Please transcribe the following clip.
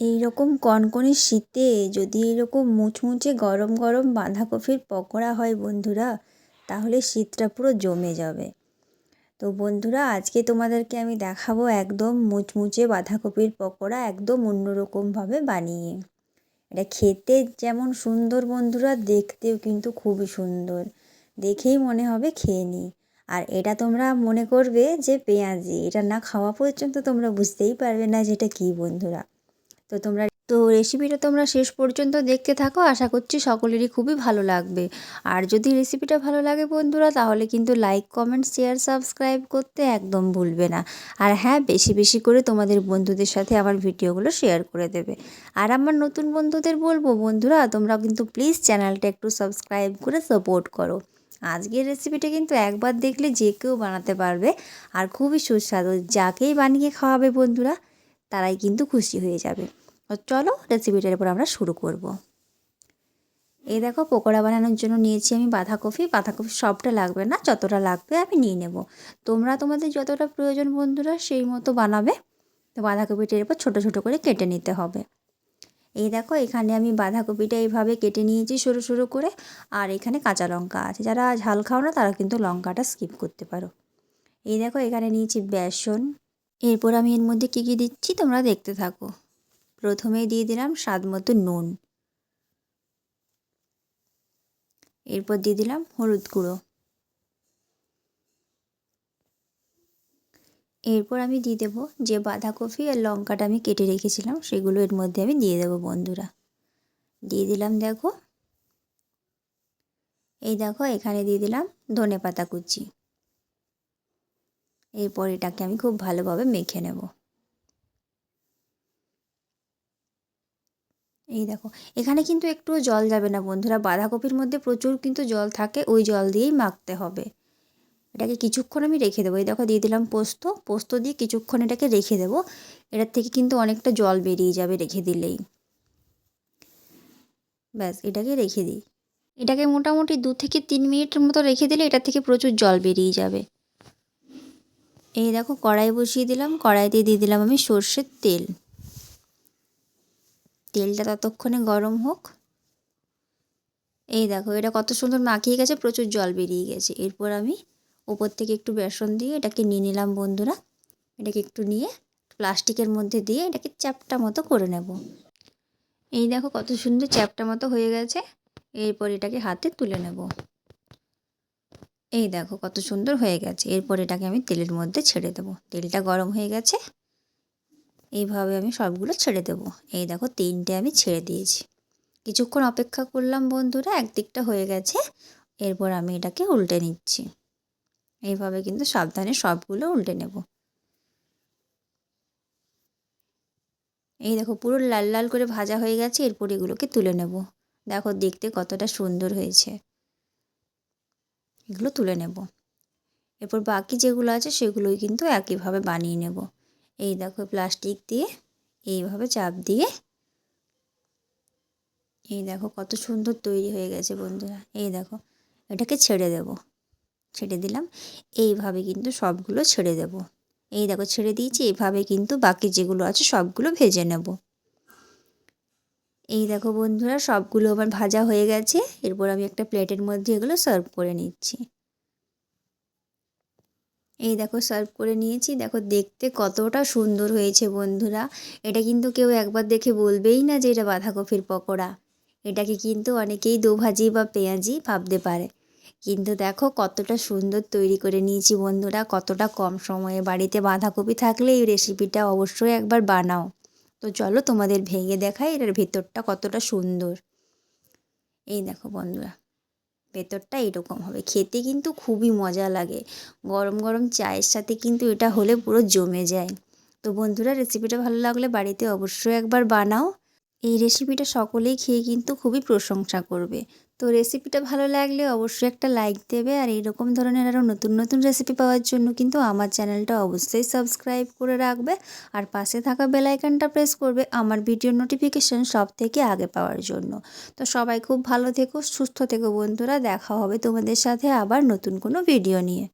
এই রকম কনকনে শীতে যদি এরকম মুচমুচে গরম গরম বাঁধাকপির পকোড়া হয় বন্ধুরা, তাহলে শীতটা পুরো জমে যাবে। তো বন্ধুরা, আজকে তোমাদেরকে আমি দেখাবো একদম মুচমুচে বাঁধাকপির পকোড়া একদম অন্যরকমভাবে বানিয়ে। এটা খেতে যেমন সুন্দর বন্ধুরা, দেখতেও কিন্তু খুবই সুন্দর। দেখেই মনে হবে খেয়ে নিই আর এটা তোমরা মনে করবে যে পেঁয়াজি, এটা না খাওয়া পর্যন্ত তোমরা বুঝতেই পারবে না যে এটা কী বন্ধুরা। তো তোমরা, তো রেসিপিটা তোমরা শেষ পর্যন্ত দেখতে থাকো। আশা করছি সকলেরই খুবই ভালো লাগবে। আর যদি রেসিপিটা ভালো লাগে বন্ধুরা, তাহলে কিন্তু লাইক কমেন্ট শেয়ার সাবস্ক্রাইব করতে একদম ভুলবে না। আর হ্যাঁ বেশি বেশি করে তোমাদের বন্ধুদের সাথে আমার ভিডিওগুলো শেয়ার করে দেবে। আর আমার নতুন বন্ধুদের বলব, বন্ধুরা তোমরা কিন্তু প্লিজ চ্যানেলটা একটু সাবস্ক্রাইব করে সাপোর্ট করো। আজকের রেসিপিটা কিন্তু একবার দেখলে যে কেউ বানাতে পারবে। আর খুবই সুস্বাদু, যাকেই বানিয়ে খাওয়াবে বন্ধুরা। তারাই কিন্তু খুশি হয়ে যাবে। চলো রেসিপিটার উপর আমরা শুরু করব। এই দেখো পকোড়া বানানোর জন্য নিয়েছি আমি বাঁধাকপি। বাঁধাকপি সবটা লাগবে না, যতটা লাগবে আমি নিয়ে নেব। তোমরা তোমাদের যতটা প্রয়োজন বন্ধুরা সেই মতো বানাবে। তো বাঁধাকপিটার এরপর ছোটো ছোটো করে কেটে নিতে হবে। এই দেখো এখানে আমি বাঁধাকপিটা এইভাবে কেটে নিয়েছি সরু সরু করে। আর এখানে কাঁচা লঙ্কা আছে। যারা ঝাল খাও না তারা কিন্তু লঙ্কাটা স্কিপ করতে পারো। এই দেখো এখানে নিয়েছি বেসন এরপর আমি এর মধ্যে কী কী দিচ্ছি তোমরা দেখতে থাকো। প্রথমেই দিয়ে দিলাম স্বাদ মতো নুন। এরপর দিয়ে দিলাম হলুদ গুঁড়ো। এরপর আমি দিয়ে দেবো যে বাঁধাকপি আর লঙ্কাটা আমি কেটে রেখেছিলাম, সেগুলো এর মধ্যে আমি দিয়ে দেবো বন্ধুরা। দিয়ে দিলাম দেখো। এই দেখো এখানে দিয়ে দিলাম ধনে পাতা কুচি। এরপর এটাকে আমি খুব ভালোভাবে মেখে নেব। এই দেখো, এখানে কিন্তু একটু জল যাবে না বন্ধুরা, বাঁধাকপির মধ্যে প্রচুর কিন্তু জল থাকে, ওই জল দিয়েই মাখতে হবে। এটাকে কিছুক্ষণ আমি রেখে দেবো, এই দেখো দিয়ে দিলাম পোস্ত পোস্ত দিয়ে কিছুক্ষণ এটাকে রেখে দেবো, এটার থেকে কিন্তু অনেকটা জল বেরিয়ে যাবে রেখে দিলেই। ব্যাস, এটাকে রেখে দিই। এটাকে মোটামুটি দু থেকে তিন মিনিটের মতো রেখে দিলে এটা থেকে প্রচুর জল বেরিয়ে যাবে। এই দেখো কড়াই বসিয়ে দিলাম, কড়াইতে দিয়ে দিলাম আমি সর্ষের তেল। তেলটা ততক্ষণে গরম হোক। এই দেখো, এটা কত সুন্দর মাখিয়ে গেছে, প্রচুর জল বেরিয়ে গেছে। এরপর আমি ওপর থেকে একটু বেসন দিয়ে এটাকে নিয়ে নিলাম বন্ধুরা। এটাকে একটু নিয়ে প্লাস্টিকের মধ্যে দিয়ে এটাকে চ্যাপটা মতো করে নেব। এই দেখো কত সুন্দর চ্যাপটা মতো হয়ে গেছে। এরপর এটাকে হাতে তুলে নেব। এই দেখো কত সুন্দর হয়ে গেছে। এরপর এটাকে আমি তেলের মধ্যে ছেড়ে দেবো। তেলটা গরম হয়ে গেছে। এইভাবে আমি সবগুলো ছেড়ে দেবো। এই দেখো তিনটে আমি ছেড়ে দিয়েছি। কিছুক্ষণ অপেক্ষা করলাম বন্ধুরা, একদিকটা হয়ে গেছে। এরপর আমি এটাকে উল্টে নিচ্ছি। এইভাবে কিন্তু সাবধানে সবগুলো উল্টে নেব। এই দেখো পুরো লাল লাল করে ভাজা হয়ে গেছে। এরপর এগুলোকে তুলে নেব। দেখো দেখতে কতটা সুন্দর হয়েছে। এগুলো তুলে নেব। এরপর বাকি যেগুলো আছে সেগুলোই কিন্তু একইভাবে বানিয়ে নেব। এই দেখো প্লাস্টিক দিয়ে এইভাবে চাপ দিয়ে এই দেখো কত সুন্দর তৈরি হয়ে গেছে বন্ধুরা। এই দেখো এটাকে ছেড়ে দেব। ছেড়ে দিলাম। এইভাবে কিন্তু সবগুলো ছেড়ে দেব। এই দেখো ছেড়ে দিয়েছি। এইভাবে কিন্তু বাকি যেগুলো আছে সবগুলো ভেজে নেব। এই দেখো বন্ধুরা, সবগুলো আমার ভাজা হয়ে গেছে। এরপর আমি একটা প্লেটের মধ্যে এগুলো সার্ভ করে নিচ্ছি। এই দেখো, সার্ভ করে নিয়েছি। দেখো, দেখতে কতটা সুন্দর হয়েছে বন্ধুরা। এটা কিন্তু কেউ একবার দেখে বলবেই না যে এটা বাঁধাকপির পকোড়া। এটাকে কিন্তু অনেকেই দোভাজি বা পেঁয়াজি ভাবতে পারে। কিন্তু দেখো, কতটা সুন্দর তৈরি করে নিয়েছি বন্ধুরা। কতটা কম সময়ে বাড়িতে বাঁধাকপি থাকলে এই রেসিপিটা অবশ্যই একবার বানাও। তো চলো তোমাদের ভেঙে দেখাই এটার ভেতরটা কতটা সুন্দর। এই দেখো বন্ধুরা, ভেতরটা এরকম হবে। খেতে কিন্তু খুবই মজা লাগে। গরম গরম চায়ের সাথে কিন্তু এটা হলে পুরো জমে যায়। তো বন্ধুরা রেসিপিটা ভালো লাগলে বাড়িতে অবশ্যই একবার বানাও। এই রেসিপিটা সকলেই খেয়ে কিন্তু খুবই প্রশংসা করবে। তো রেসিপিটা ভালো লাগলে অবশ্যই একটা লাইক দেবে আর এইরকম ধরনের আরও নতুন নতুন রেসিপি পাওয়ার জন্য কিন্তু আমার চ্যানেলটা অবশ্যই সাবস্ক্রাইব করে রাখবে আর পাশে থাকা বেলাইকানটা প্রেস করবে আমার ভিডিও নোটিফিকেশান সব থেকে আগে পাওয়ার জন্য। তো সবাই খুব ভালো থেকো, সুস্থ থেকো বন্ধুরা, দেখা হবে তোমাদের সাথে আবার নতুন কোনো ভিডিও নিয়ে।